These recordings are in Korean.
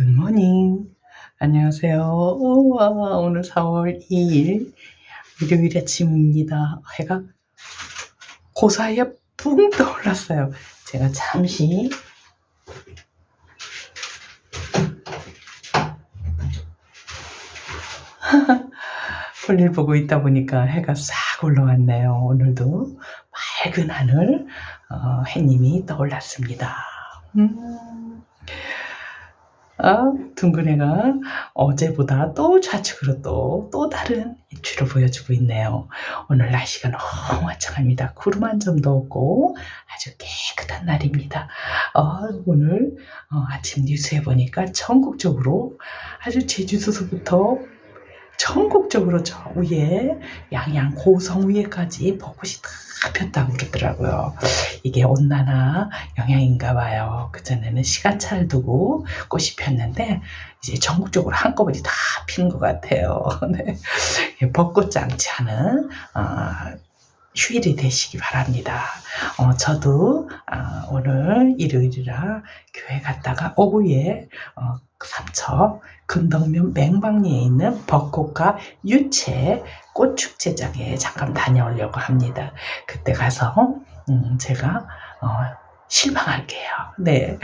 굿모닝. 안녕하세요. 우와, 오늘 4월 2일 일요일 아침입니다. 해가 그 사이에 붕 떠올랐어요. 제가 잠시 볼일 보고 있다 보니까 해가 싹 올라왔네요. 오늘도 맑은 하늘, 어, 해님이 떠올랐습니다. 음. 아, 둥근해가 어제보다 또 좌측으로 또, 또 다른 입추를 보여주고 있네요. 오늘 날씨가 너무 화창합니다. 구름 한 점도 없고 아주 깨끗한 날입니다. 어, 오늘 어, 아침 뉴스에 보니까 전국적으로 아주 제주도서부터 전국적으로 저 위에 양양 고성 위에까지 벚꽃이 다 폈다고 그러더라고요. 이게 온난화 영향인가 봐요. 그전에는 시간차를 두고 꽃이 폈는데 이제 전국적으로 한꺼번에 다 피는 것 같아요. 네. 벚꽃 장치하는 어, 휴일이 되시기 바랍니다. 어, 저도 어, 오늘 일요일이라 교회 갔다가 오후에 어, 삼척 근덕면 맹방리에 있는 벚꽃과 유채 꽃축제장에 잠깐 다녀오려고 합니다. 그때 가서 음, 제가 어, 실망할게요. 네.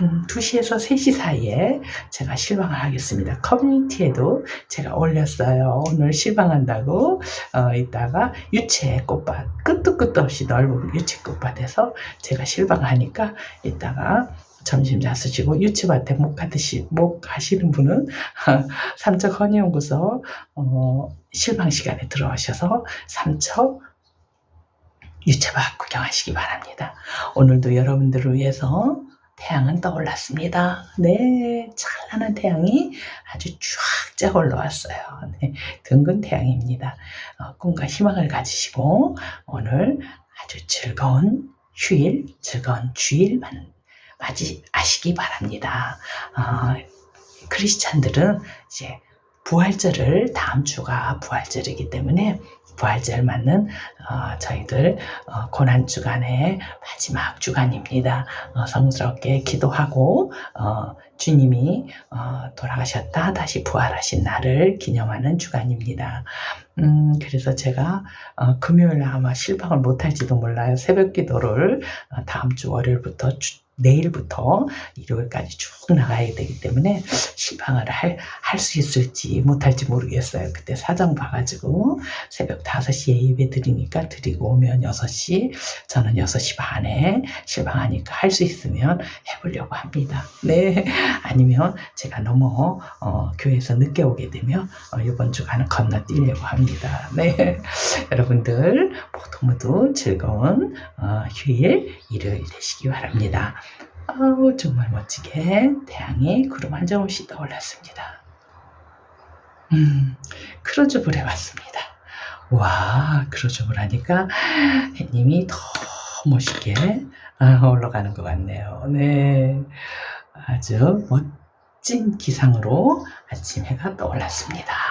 한 2시에서 3시 사이에 제가 실망을 하겠습니다. 커뮤니티에도 제가 올렸어요. 오늘 실망한다고. 어, 이따가 유채 꽃밭, 끝도 끝도 없이 넓은 유채 꽃밭에서 제가 실망하니까 이따가 점심 잡수시고 유치밭에 목 가듯이 목 가시는 분은 삼척 헌의연구소 어, 실방 시간에 들어오셔서 삼척 유채밭 구경하시기 바랍니다. 오늘도 여러분들을 위해서 태양은 떠올랐습니다. 네, 찬란한 태양이 아주 쫙쫙 올라왔어요. 네, 둥근 태양입니다. 어, 꿈과 희망을 가지시고 오늘 아주 즐거운 휴일, 즐거운 주일만 맞이하시기 바랍니다. 어, 크리스찬들은 이제 부활절을 다음 주가 부활절이기 때문에 부활절 맞는 어, 저희들 어, 고난 주간의 마지막 주간입니다. 어, 성스럽게 기도하고 어, 주님이 어, 돌아가셨다 다시 부활하신 날을 기념하는 주간입니다. 음, 그래서 제가 어, 금요일 아마 실방을 못할지도 몰라요. 새벽 기도를 어, 다음 주 월요일부터 주, 내일부터 일요일까지 쭉 나가야 되기 때문에 실방을 할수 있을지 못할지 모르겠어요. 그때 사정 봐가지고 새벽 5시에 예배 드리니까 드리고 오면 6시, 저는 6시 반에 실방하니까 할 수 있으면 해보려고 합니다. 네. 아니면 제가 너무 어, 교회에서 늦게 오게 되면 어, 이번 주간은 건너뛰려고 합니다. 네. 여러분들 모두 모두 즐거운 어, 휴일 일요일 되시기 바랍니다. 아우 정말 멋지게 태양이 구름 한점 없이 떠올랐습니다. 음, 크로즈볼 해봤습니다. 와, 크로즈볼 하니까 해님이 더 멋있게 아, 올라가는 것 같네요. 네, 아주 멋진 기상으로 아침 해가 떠올랐습니다.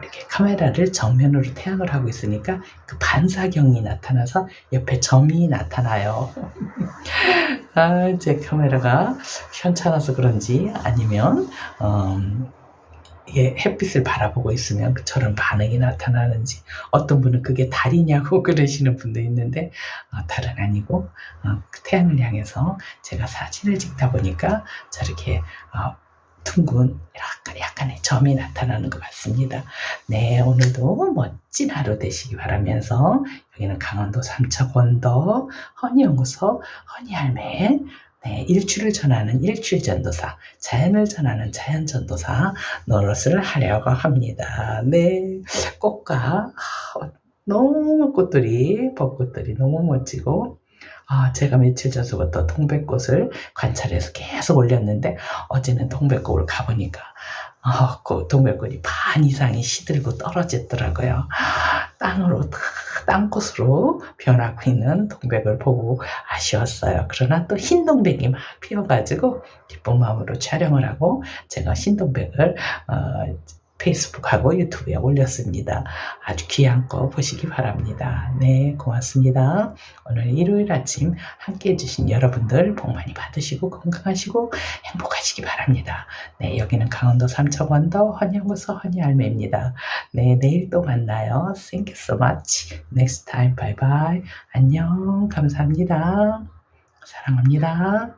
이렇게 카메라를 정면으로 태양을 하고 있으니까 그 반사경이 나타나서 옆에 점이 나타나요. 아, 제 카메라가 현찮아서 그런지 아니면 음, 이게 햇빛을 바라보고 있으면 저런 반응이 나타나는지 어떤 분은 그게 달이냐고 그러시는 분도 있는데 어, 달은 아니고 어, 그 태양을 향해서 제가 사진을 찍다 보니까 저렇게 어, 둥근 약간, 약간의 점이 나타나는 것 같습니다. 네, 오늘도 멋진 하루 되시기 바라면서 여기는 강원도 삼척 원도 허니연구소 허니할매 네, 일출을 전하는 일출전도사, 자연을 전하는 자연전도사 노릇을 하려고 합니다. 네, 꽃과 너무 꽃들이, 벚꽃들이 너무 멋지고 아, 제가 며칠 전부터 동백꽃을 관찰해서 계속 올렸는데 어제는 동백꽃을 가보니까 아, 그 동백꽃이 반 이상이 시들고 떨어졌더라고요. 땅으로 땅꽃으로 변하고 있는 동백을 보고 아쉬웠어요. 그러나 또 흰 동백이 막 피어가지고 기쁜 마음으로 촬영을 하고 제가 흰 동백을 어, 페이스북하고 유튜브에 올렸습니다. 아주 귀한 거 보시기 바랍니다. 네, 고맙습니다. 오늘 일요일 아침 함께 해주신 여러분들 복 많이 받으시고 건강하시고 행복하시기 바랍니다. 네, 여기는 강원도 삼척원도 헌영구서 헌이알매입니다. 네, 내일 또 만나요. Thank you so much. Next time. Bye bye. 안녕. 감사합니다. 사랑합니다.